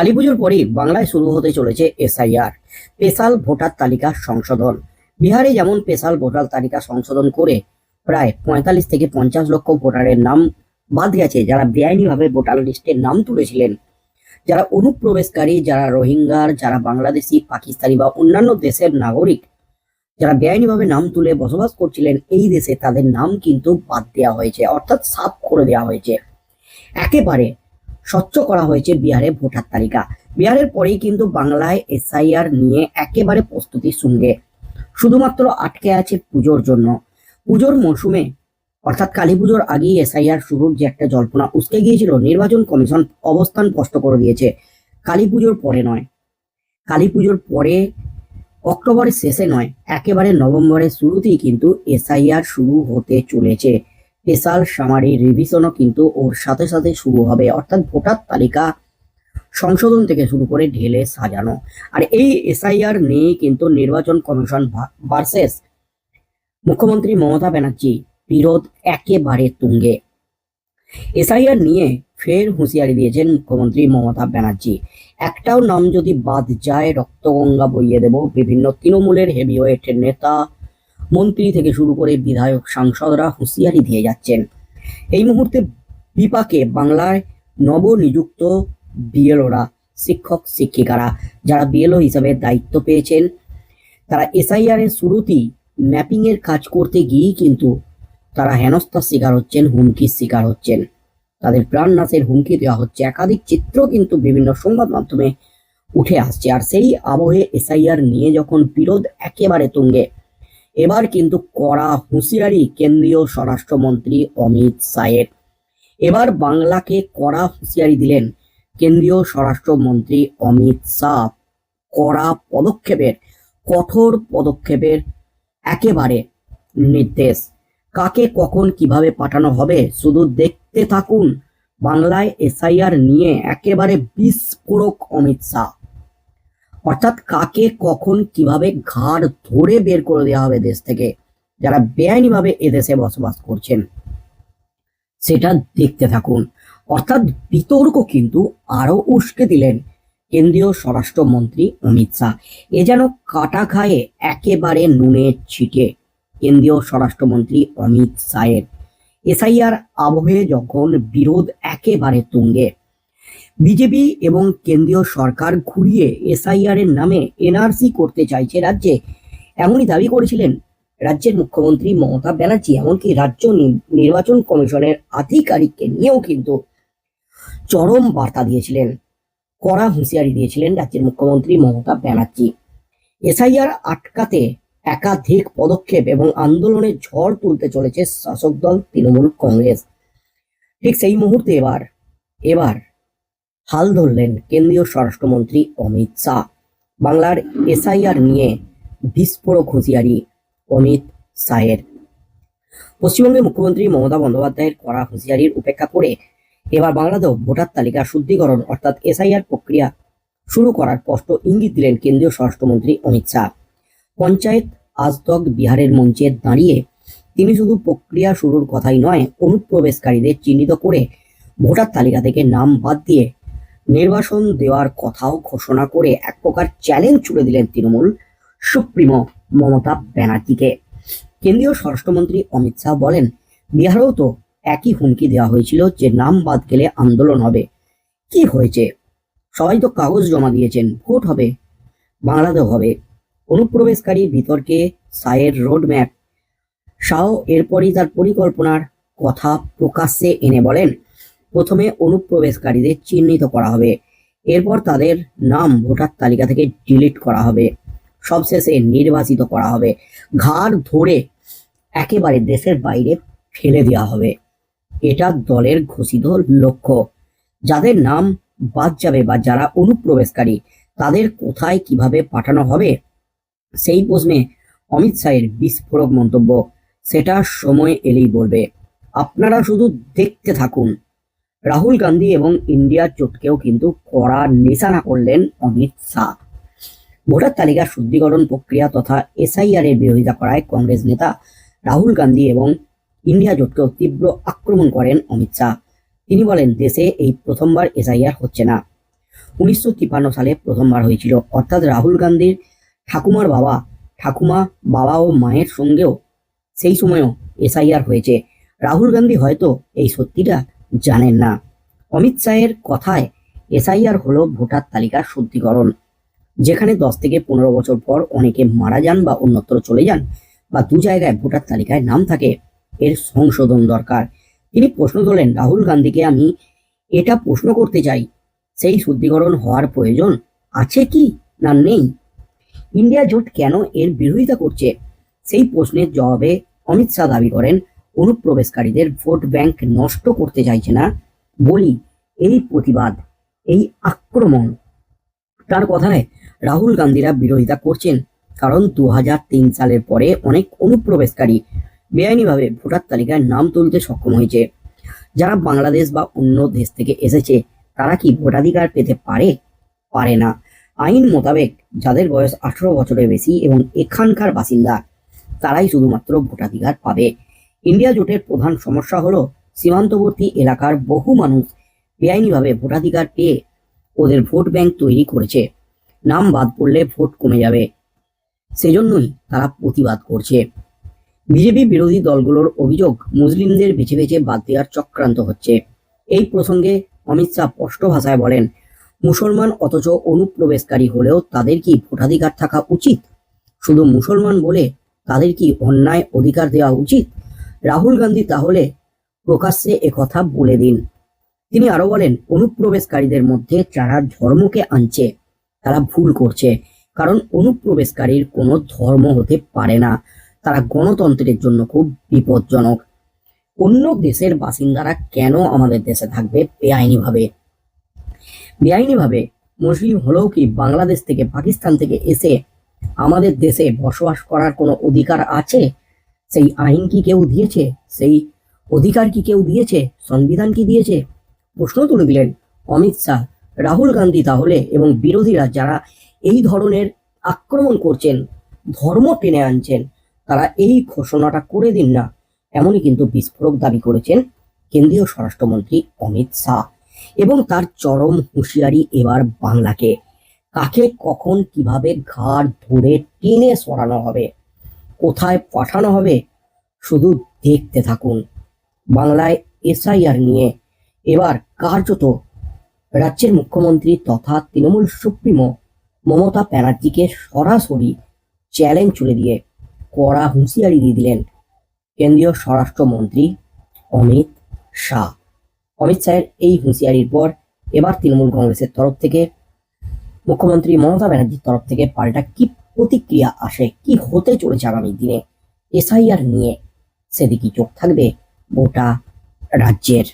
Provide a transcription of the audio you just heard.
কালী পুজোর পরেই বাংলায় শুরু হতে চলেছে এসআইআর, স্পেশাল ভোটার তালিকা সংশোধন। বিহারে যেমন স্পেশাল ভোটার তালিকা সংশোধন করে প্রায় পঁয়তাল্লিশ থেকে পঞ্চাশ লক্ষ ভোটারের নাম বাদ গেছে, যারা বেআইনিভাবে ভোটার লিস্টে নাম তুলেছিলেন। যারা অনুপ্রবেশকারী, যারা রোহিঙ্গার, যারা বাংলাদেশি, পাকিস্তানি বা অন্যান্য দেশের নাগরিক, যারা বেআইনিভাবে নাম তুলে বসবাস করছিলেন, এই দেশে তাদের নাম কিন্তু বাদ দেওয়া হয়েছে, অর্থাৎ সাফ করে দেওয়া হয়েছে। একেবারে স্বচ্ছ করা হয়েছে বিহারে ভোটার তালিকা। বিহারের পরেই কিন্তু বাংলায় এসআইআর নিয়ে একেবারে প্রস্তুতির সঙ্গে শুধুমাত্র আটকে আছে পুজোর জন্য। পুজোর মরশুমে, অর্থাৎ কালী পুজোর আগেই এসআইআর শুরুর যে একটা জল্পনা, উসকে গিয়েছিল। নির্বাচন কমিশন অবস্থান স্পষ্ট করে দিয়েছে, কালী পুজোর পরে নয়। কালী পুজোর পরে অক্টোবরের শেষে নয়, একেবারে নভেম্বরের শুরুতেই কিন্তু এসআইআর শুরু হতে চলেছে। স্পেশাল সামারি রিভিশনও কিন্তু ওর সাথে সাথে শুরু হবে। অর্থাৎ ভোটার তালিকা সংশোধন থেকে শুরু করে ঢেলে সাজানো। আর এই এসআইআর নিয়ে কিন্তু নির্বাচন কমিশন ভার্সেস মুখ্যমন্ত্রী মমতা ব্যানার্জি বিরোধ একেবারে তুঙ্গে। এসআইআর নিয়ে ফের হুঁশিয়ারি দিয়েছেন মুখ্যমন্ত্রী মমতা ব্যানার্জি। একটাও নাম যদি বাদ যায়, রক্তগঙ্গা বইয়ে দেব বিভিন্ন তৃণমূলের হেভিওয়েট নেতা মন্ত্রী থেকে শুরু করে বিধায়ক, সাংসদরা হুঁশিয়ারি দিয়ে যাচ্ছেন। এই মুহূর্তে বিপাকে বাংলায় নবনিযুক্ত বিএলওরা, শিক্ষক, শিক্ষিকারা, যারা বিএলও হিসাবে দায়িত্ব পেয়েছেন, তারা এসআইআর এর শুরুতেই ম্যাপিং এর কাজ করতে গিয়েই কিন্তু তারা হেনস্থার শিকার হচ্ছেন, হুমকির শিকার হচ্ছেন। তাদের প্রাণ নাশের হুমকি দেওয়া হচ্ছে। একাধিক চিত্র কিন্তু বিভিন্ন সংবাদ মাধ্যমে উঠে আসছে। আর সেই আবহে এসআইআর নিয়ে যখন বিরোধ একেবারে তুঙ্গে এবার কিন্তু কড়া হুঁশিয়ারি কেন্দ্রীয় স্বরাষ্ট্রমন্ত্রী অমিত শাহের। এবার বাংলাকে কড়া হুঁশিয়ারি দিলেন কেন্দ্রীয় স্বরাষ্ট্রমন্ত্রী অমিত শাহ। কড়া পদক্ষেপের, কঠোর পদক্ষেপের একেবারে নির্দেশ। কাকে কখন কীভাবে পাঠানো হবে শুধু দেখতে থাকুন। বাংলায় এসআইআর নিয়ে একেবারে বিস্ফোরক অমিত শাহ। অর্থাৎ কাকে, কখন, কীভাবে ঘাড় ধরে বের করে দেওয়া হবে দেশ থেকে, যারা বেআইনিভাবে এদেশে বসবাস করছেন। সেটা দেখতে থাকুন। অর্থাৎ বিতর্ক কিন্তু আরও উস্কে দিলেন কেন্দ্রীয় স্বরাষ্ট্রমন্ত্রী অমিত শাহ। এ যেন কাটা খায়ে একেবারে নুনের ছিটে কেন্দ্রীয় স্বরাষ্ট্রমন্ত্রী অমিত শাহের। এসআইআর আবহে যখন বিরোধ একেবারে তুঙ্গে বিজেপি এবং কেন্দ্রীয় সরকার ঘুরিয়ে এসআইআর এর নামে এনআরসি করতে চাইছে রাজ্যে। এমনই দাবি করেছিলেন রাজ্যের মুখ্যমন্ত্রী মমতা ব্যানার্জি, এমনকি রাজ্য নির্বাচন কমিশনের আধিকারিককে নিয়েও কিন্তু চরম বার্তা দিয়েছিলেন, কড়া হুঁশিয়ারি দিয়েছিলেন রাজ্যের মুখ্যমন্ত্রী মমতা ব্যানার্জি। এসআইআর আটকাতে একাধিক পদক্ষেপ এবং আন্দোলনের ঝড় তুলতে চলেছে শাসক দল তৃণমূল কংগ্রেস। ঠিক সেই মুহূর্তে এবার এবার হাল ধরলেন কেন্দ্রীয় স্বরাষ্ট্রমন্ত্রী অমিত শাহ। বাংলার এসআইআর নিয়ে বিস্ফোরক হুঁশিয়ারি অমিত শাহের। পশ্চিমবঙ্গের মুখ্যমন্ত্রী মমতা বন্দ্যোপাধ্যায়ের করা হুঁশিয়ারির উপেক্ষা করে এবার বাংলাদেশ ভোটার তালিকা শুদ্ধিকরণ অর্থাৎ এসআইআর প্রক্রিয়া শুরু করার স্পষ্ট ইঙ্গিত দিলেন কেন্দ্রীয় স্বরাষ্ট্রমন্ত্রী অমিত শাহ। পঞ্চায়েত আজতক বিহারের মঞ্চে দাঁড়িয়ে তিনি শুধু প্রক্রিয়া শুরুর কথাই নয়, অনুপ্রবেশকারীদের চিহ্নিত করে ভোটার তালিকা থেকে নাম বাদ দিয়ে নির্বাসন দেওয়ার কথাও ঘোষণা করে এক প্রকার চ্যালেঞ্জ ছুড়ে দিলেন তৃণমূল সুপ্রিমো মমতা ব্যানার্জিকে। কেন্দ্রীয় স্বরাষ্ট্রমন্ত্রী অমিত শাহ বলেন, বিহারেও তো একই হুমকি দেওয়া হয়েছিল যে নাম বাদ গেলে আন্দোলন হবে। কি হয়েছে? সবাই তো কাগজ জমা দিয়েছেন, ভোট হবে বাংলাদেশ হবে। অনুপ্রবেশকারী বিতর্কে সায়ের রোড ম্যাপ শাহ এরপরই তার পরিকল্পনার কথা প্রকাশ্যে এনে বলেন প্রথমে অনুপ্রবেশকারীদের চিহ্নিত করা হবে। এরপর তাদের নাম ভোটার তালিকা থেকে ডিলিট করা হবে। সবশেষে নির্বাচিত করা হবে। ঘাড় ধরে একেবারে দেশের বাইরে ফেলে দেওয়া হবে। এটা দলের ঘোষিত লক্ষ্য। যাদের নাম বাদ যাবে বা যারা অনুপ্রবেশকারী, তাদের কোথায় কীভাবে পাঠানো হবে? সেই প্রশ্নে অমিত শাহের বিস্ফোরক মন্তব্য। সেটা সময় এলেই বলবে। আপনারা শুধু দেখতে থাকুন। রাহুল গান্ধী এবং ইন্ডিয়া জোটকেও কিন্তু কড়া নিশানা করলেন অমিত শাহ। ভোটার তালিকার শুদ্ধিকরণ প্রক্রিয়া তথা এসআইআর এর বিরোধিতা করায় কংগ্রেস নেতা রাহুল গান্ধী এবং ইন্ডিয়া জোটকেও তীব্র আক্রমণ করেন অমিত শাহ। তিনি বলেন, দেশে এই প্রথমবার এসআইআর হচ্ছে না। উনিশশো তিপ্পান্ন সালে প্রথমবার হয়েছিল। অর্থাৎ রাহুল গান্ধীর ঠাকুমার বাবা, ঠাকুমা, বাবা ও মায়ের সঙ্গেও সেই সময়ও এসআইআর হয়েছে। রাহুল গান্ধী হয়তো এই সত্যিটা জানেন না। অমিত শাহের কথায় এসআইআর হলো ভোটার তালিকার শুদ্ধিকরণ। যেখানে দশ থেকে পনেরো বছর পর অনেকে মারা যান বা অন্যত্র চলে যান বা দু জায়গায় ভোটার তালিকায় নাম থাকে, এর সংশোধন দরকার। তিনি প্রশ্ন তোলেন, রাহুল গান্ধীকে আমি এটা প্রশ্ন করতে চাই, সেই শুদ্ধিকরণ হওয়ার প্রয়োজন আছে কি না নেই? ইন্ডিয়া জোট কেন এর বিরোধিতা করছে? সেই প্রশ্নের জবাবে অমিত শাহ দাবি করেন অনুপ্রবেশকারীদের ভোট ব্যাংক নষ্ট করতে চাইছে না বলি এই প্রতিবাদ, এই আক্রমণ। তার কথায় রাহুল গান্ধীরা বিরোধিতা করছেন, কারণ দু হাজার তিন সালের পরে অনেক অনুপ্রবেশকারী বেআইনিভাবে ভোটার তালিকায় নাম তুলতে সক্ষম হয়েছে। যারা বাংলাদেশ বা অন্য দেশ থেকে এসেছে, তারা কি ভোটাধিকার পেতে পারে? পারে না। আইন মোতাবেক যাদের বয়স আঠারো বছরের বেশি এবং এখানকার বাসিন্দা, তারাই শুধুমাত্র ভোটাধিকার পাবে। ইন্ডিয়া জোটের প্রধান সমস্যা হলো সীমান্তবর্তী এলাকার বহু মানুষ বেআইনিভাবে ভোটাধিকার পেয়ে ওদের ভোট ব্যাংক তৈরি করেছে। নাম বাদ পড়লে ভোট কমে যাবে। সেজন্যই তারা প্রতিবাদ করছে। বিজেপি বিরোধী দলগুলোর অভিযোগ মুসলিমদের বেছে বেছে বাদ দেওয়ার চক্রান্ত হচ্ছে। এই প্রসঙ্গে অমিত শাহ স্পষ্ট ভাষায় বলেন, মুসলমান অথচ অনুপ্রবেশকারী হলেও তাদের কি ভোটাধিকার থাকা উচিত? শুধু মুসলমান বলে তাদের কি অন্যায় অধিকার দেওয়া উচিত? রাহুল গান্ধী তাহলে প্রকাশ্যে একথা বলে দিন। তিনি আরও বলেন, অনুপ্রবেশকারীদের মধ্যে যারা ধর্মকে আনছে, তারা ভুল করছে, কারণ অনুপ্রবেশকারীর কোনো ধর্ম হতে পারে না। তারা গণতন্ত্রের জন্য খুব বিপজ্জনক। অন্য দেশের বাসিন্দারা কেন আমাদের দেশে থাকবে বেআইনিভাবে? বেআইনিভাবে মুসলিম হলেও কি বাংলাদেশ থেকে, পাকিস্তান থেকে এসে আমাদের দেশে বসবাস করার কোনো অধিকার আছে? সেই আইন কি কেউ দিয়েছে? সেই অধিকার কি কেউ দিয়েছে? সংবিধান কি দিয়েছে? প্রশ্ন তুলে দিলেন অমিত শাহ, রাহুল গান্ধী তাহলে এবং বিরোধীরা যারা এই ধরনের আক্রমণ করছেন, ধর্ম টেনে আনছেন, তারা এই ঘোষণাটা করে দিন না। এমনই কিন্তু বিস্ফোরক দাবি করেছেন কেন্দ্রীয় স্বরাষ্ট্রমন্ত্রী অমিত শাহ। এবং তার চরম হুঁশিয়ারি এবার বাংলাকে। কাকে, কখন, কীভাবে ঘাড় ধরে টেনে সরানো হবে? কোথায় পাঠানো হবে শুধু দেখতে থাকুন। বাংলায় এসআইআর নিয়ে এবার কার্যত রাজ্যের মুখ্যমন্ত্রী তথা তৃণমূল সুপ্রিমো মমতা ব্যানার্জিকে সরাসরি চ্যালেঞ্জ তুলে দিয়ে কড়া হুঁশিয়ারি দিয়ে দিলেন কেন্দ্রীয় স্বরাষ্ট্রমন্ত্রী অমিত শাহ। অমিত শাহের এই হুঁশিয়ারির পর এবার তৃণমূল কংগ্রেসের তরফ থেকে মুখ্যমন্ত্রী মমতা ব্যানার্জির তরফ থেকে পাল্টা কি প্রতিক্রিয়া আসে কি হতে চলেছে আগামী দিনে? এসআইআর নিয়ে সেদিকে চোখ থাকবে গোটা রাজ্যের